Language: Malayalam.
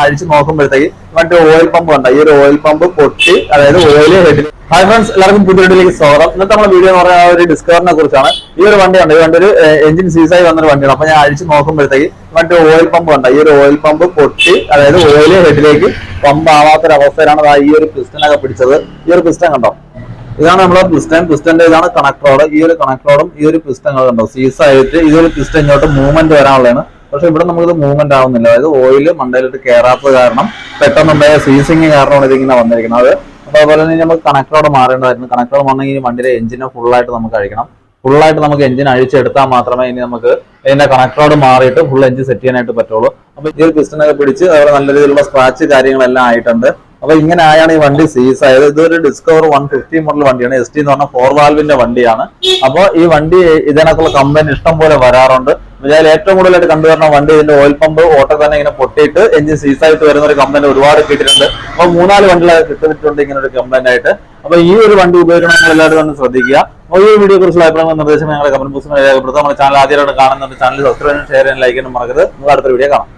അഴിച്ച് നോക്കുമ്പോഴത്തേക്ക് മറ്റേ ഓയിൽ പമ്പ് ഉണ്ട് ഈ ഒരു ഓയിൽ പമ്പ് പൊട്ടി അതായത് ഓയിൽ ഹെഡിൽ ഹൈ ഫ്രണ്ട്സ് എല്ലാവർക്കും പുതിയ വീഡിയോയിലേക്ക് സ്വാഗതം. ഇന്നത്തെ നമ്മുടെ വീഡിയോ എന്ന് പറയുന്ന ഒരു ഡിസ്കവറിനെ കുറിച്ചാണ്. ഈ ഒരു വണ്ടി ഉണ്ട് ഈ വണ്ടി ഒരു എഞ്ചിൻ സീസായി വന്നൊരു വണ്ടിയാണ്. അപ്പൊ ഞാൻ അഴിച്ച് നോക്കുമ്പോഴത്തേക്ക് മറ്റേ ഓയിൽ പമ്പ് ഉണ്ട് ഈ ഒരു ഓയിൽ പമ്പ് പൊട്ടി അതായത് ഓയിൽ ഹെഡിലേക്ക് പമ്പ് ആവാത്തൊരു അവസ്ഥയിലാണ് ഈ ഒരു പിസ്റ്റനൊക്കെ പിടിച്ചത്. ഈ ഒരു പിസ്റ്റൻ കണ്ടോ? ഇതാണ് നമ്മുടെ പിസ്റ്റൻ പിസ്റ്റന്റെ ഇതാണ് കണക്ടറോട് ഈ ഒരു കണക്ടറോടും ഈ ഒരു പിസ്റ്റൻ കണ്ടോ? സീസായിട്ട് ഈ ഒരു പിസ്റ്റൻ ഇങ്ങോട്ട് മൂവ്മെന്റ് വരാനുള്ളതാണ്. പക്ഷെ ഇവിടെ നമുക്കിത് മൂവ്മെന്റ് ആവുന്നില്ല. അതായത് ഓയിൽ മണ്ടയിലിട്ട് കയറാത്തത് കാരണം പെട്ടെന്നുണ്ടായ സീസിങ് കാരണമാണ് ഇതിങ്ങനെ വന്നിരിക്കുന്നത്. അപ്പൊ അതുപോലെ തന്നെ നമുക്ക് കണക്ടറോട് മാറേണ്ടതായിരുന്നു. കണക്ടറോട് മാറണമെങ്കിൽ ഈ വണ്ടിയുടെ എഞ്ചിനെ ഫുള്ളായിട്ട് നമുക്ക് അഴിക്കണം. ഫുള്ളായിട്ട് നമുക്ക് എഞ്ചിൻ അഴിച്ചെടുത്താൽ മാത്രമേ ഇനി നമുക്ക് ഇതിന്റെ കണക്ടറോട് മാറിയിട്ട് ഫുൾ എഞ്ചിൻ സെറ്റ് ചെയ്യാനായിട്ട് പറ്റുള്ളൂ. അപ്പൊ ഈ ഒരു പിസ്റ്റനൊക്കെ പിടിച്ച് അതുപോലെ നല്ല രീതിയിലുള്ള സ്ക്രാച്ച് കാര്യങ്ങളെല്ലാം ആയിട്ടുണ്ട്. അപ്പൊ ഇങ്ങനെ ആയാണ് ഈ വണ്ടി സീസ് ആയത്. ഇതൊരു ഡിസ്കവർ വൺ ഫിഫ്റ്റി മോഡൽ വണ്ടിയാണ്. എസ് ടി എന്ന് പറഞ്ഞ ഫോർ വാൽവിന്റെ വണ്ടിയാണ്. അപ്പോൾ ഈ വണ്ടി ഇതിനകത്തുള്ള കമ്പനി ഇഷ്ടം പോലെ വരാറുണ്ട്. ഇതിൽ ഏറ്റവും കൂടുതലായിട്ട് കണ്ടുവരുന്ന വണ്ടി ഇതിന്റെ ഓയിൽ പമ്പ് ഓട്ടോ തന്നെ ഇങ്ങനെ പൊട്ടിയിട്ട് എഞ്ചിൻ സീസായിട്ട് വരുന്ന ഒരു കംപ്ലൈന്റ് ഒരുപാട് കിട്ടിയിട്ടുണ്ട് അപ്പൊ മൂന്നാൽ വണ്ടികളൊക്കെ കിട്ടിയിട്ടുണ്ട് ഇങ്ങനെ ഒരു കംപ്ലൈന്റ് ആയിട്ട്. അപ്പൊ ഈ ഒരു വണ്ടി ഉപയോഗിക്കണം എല്ലാവരും ഒന്ന് ശ്രദ്ധിക്കുക. ഈ വീഡിയോ കുറിച്ചുള്ള അഭിപ്രായങ്ങൾ നിർദ്ദേശം ഞങ്ങളുടെ കമന്റ് ബോക്സിൽ രേഖപ്പെടുത്താം നമ്മുടെ ചാനൽ ആദ്യമായിട്ട് കാണുന്നുണ്ട് ചാനൽ സബ്സ്ക്രൈബ് ചെയ്യാനും ഷെയർ ചെയ്യാനും ലൈക്ക് ചെയ്യാൻ മറക്കരുത്. നിങ്ങൾ അടുത്ത വീഡിയോ കാണാം.